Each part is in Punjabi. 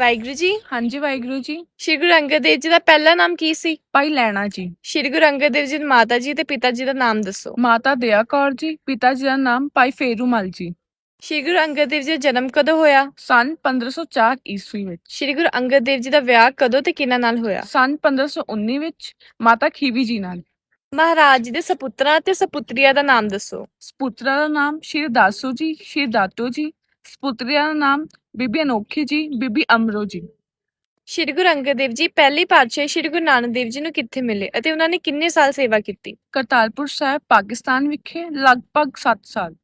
ਵਾਹਿਗੁਰੂ ਜੀ। ਹਾਂਜੀ ਵਾਹਿਗੁਰੂ ਜੀ। ਸ਼੍ਰੀ ਗੁਰੂ ਅੰਗਦ ਦੇਵ ਜੀ ਦਾ ਪਹਿਲਾ ਨਾਮ ਕੀ ਸੀ? ਭਾਈ ਲੈਣਾ ਜੀ। ਸ਼੍ਰੀ ਗੁਰੂ ਅੰਗਦ ਦੇਵ ਜੀ ਦੀ ਮਾਤਾ ਜੀ ਤੇ ਪਿਤਾ ਜੀ ਦਾ ਨਾਮ ਦੱਸੋ। ਮਾਤਾ ਦਇਆ ਕੌਰ ਜੀ ਪਿਤਾ ਜੀ ਦਾ ਨਾਮ ਭਾਈ ਫੇਰੂਮਲ ਜੀ। ਸ਼੍ਰੀ ਗੁਰੂ ਅੰਗਦ ਦੇਵ ਜੀ ਦਾ ਜਨਮ ਕਦੋਂ ਹੋਇਆ? ਸਨ 1504 ਈਸਵੀ ਵਿੱਚ। ਸ਼੍ਰੀ ਗੁਰੂ ਅੰਗਦ ਦੇਵ ਜੀ ਦਾ ਵਿਆਹ ਕਦੋਂ ਤੇ ਕਿਹਨਾਂ ਨਾਲ ਹੋਇਆ? ਸਨ 1519 ਵਿੱਚ ਮਾਤਾ ਖੀਵੀ ਜੀ ਨਾਲ। ਮਹਾਰਾਜ ਜੀ ਦੇ ਸਪੁੱਤਰਾਂ ਤੇ ਸਪੁੱਤਰੀਆਂ ਦਾ ਨਾਮ ਦੱਸੋ। ਸਪੁੱਤਰਾ ਦਾ ਨਾਮ ਸ਼੍ਰੀ ਦਾਸੂ ਜੀ ਸ਼੍ਰੀ ਦਾਤੋ ਜੀ ਸਪੁੱਤਰੀਆ ਦਾ ਨਾਮ ਬੀਬੀ ਅਨੋਖੀ ਜੀ ਬੀਬੀ ਅਮਰੋ ਜੀ। ਸ਼੍ਰੀ ਗੁਰੂ ਅੰਗਦ ਦੇਵ ਜੀ ਪਹਿਲੀ ਪਾਤਸ਼ਾਹ ਸ਼੍ਰੀ ਗੁਰੂ ਨਾਨਕ ਦੇਵ ਜੀ ਨੂੰ ਕਿੱਥੇ ਮਿਲੇ ਅਤੇ ਉਹਨਾਂ ਨੇ ਕਿੰਨੇ ਸਾਲ ਸੇਵਾ ਕੀਤੀ? ਕਰਤਾਰਪੁਰ ਸਾਹਿਬ ਪਾਕਿਸਤਾਨ ਵਿਖੇ ਲਗਭਗ 7 ਸਾਲ।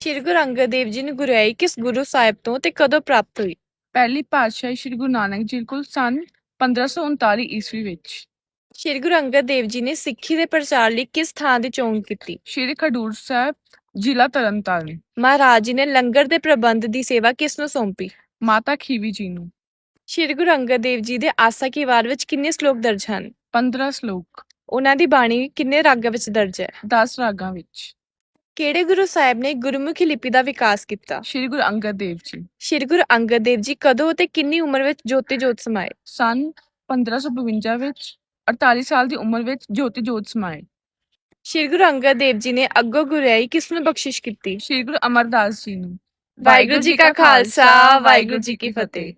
ਸ਼੍ਰੀ ਗੁਰੂ ਅੰਗਦ ਦੇਵ ਜੀ ਨੂੰ ਗੁਰਿਆਈ ਕਿਸ ਗੁਰੂ ਸਾਹਿਬ ਤੋਂ ਤੇ ਕਦੋਂ ਪ੍ਰਾਪਤ ਹੋਈ? ਪਹਿਲੀ ਪਾਤਸ਼ਾਹੀ ਸ੍ਰੀ ਗੁਰੂ ਨਾਨਕ ਜੀ ਕੋਲ ਸਨ 1539 ਈਸਵੀ ਵਿੱਚ। ਸ਼੍ਰੀ ਗੁਰੂ ਅੰਗਦ ਦੇਵ ਜੀ ਨੇ ਸਿੱਖੀ ਦੇ ਪ੍ਰਚਾਰ ਲਈ ਕਿਸ ਥਾਂ ਦੀ ਚੋਣ ਕੀਤੀ? ਸ਼੍ਰੀ ਖਡੂਰ ਸਾਹਿਬ ਜ਼ਿਲ੍ਹਾ ਤਰਨਤਾਰਨ। ਮਹਾਰਾਜ ਜੀ ਨੇ ਲੰਗਰ ਦੇ ਪ੍ਰਬੰਧ ਦੀ ਸੇਵਾ ਕਿਸ ਨੂੰ ਸੌਂਪੀ? ਮਾਤਾ ਖੀਵੀ ਜੀ ਨੂੰ। ਸ਼੍ਰੀ ਗੁਰੂ ਅੰਗਦ ਦੇਵ ਜੀ ਦੇ ਆਸਾ ਕੀ ਵਾਰ ਵਿੱਚ ਕਿੰਨੇ ਸ਼ਲੋਕ ਦਰਜ ਹਨ? 15 ਸ਼ਲੋਕ। ਉਹਨਾਂ ਦੀ ਬਾਣੀ ਕਿੰਨੇ ਰਾਗਾਂ ਵਿੱਚ ਦਰਜ ਹੈ? 10 ਰਾਗਾਂ ਵਿੱਚ। ਕਿਹੜੇ ਗੁਰੂ ਸਾਹਿਬ ਨੇ ਗੁਰਮੁਖੀ ਲਿਪੀ ਦਾ ਵਿਕਾਸ ਕੀਤਾ? ਸ਼੍ਰੀ ਗੁਰੂ ਅੰਗਦ ਦੇਵ ਜੀ। ਸ਼੍ਰੀ ਗੁਰੂ ਅੰਗਦ ਦੇਵ ਜੀ ਕਦੋਂ ਅਤੇ ਕਿੰਨੀ ਉਮਰ ਵਿੱਚ ਜੋਤੀ ਜੋਤ ਸਮਾਏ? ਸਨ 1552 ਵਿੱਚ 48 ਸਾਲ ਦੀ ਉਮਰ ਵਿੱਚ ਜੋਤੀ ਜੋਤ ਸਮਾਏ। ਸ਼੍ਰੀ ਗੁਰੂ ਅੰਗਦ ਦੇਵ ਜੀ ਨੇ ਅੱਗੋਂ ਗੁਰਿਆਈ ਕਿਸ ਨੂੰ ਬਖਸ਼ਿਸ਼ ਕੀਤੀ? ਸ਼੍ਰੀ ਗੁਰੂ ਅਮਰਦਾਸ ਜੀ ਨੂੰ। ਵਾਹਿਗੁਰੂ ਜੀ ਕਾ ਖਾਲਸਾ ਵਾਹਿਗੁਰੂ ਜੀ ਕੀ ਫਤਿਹ।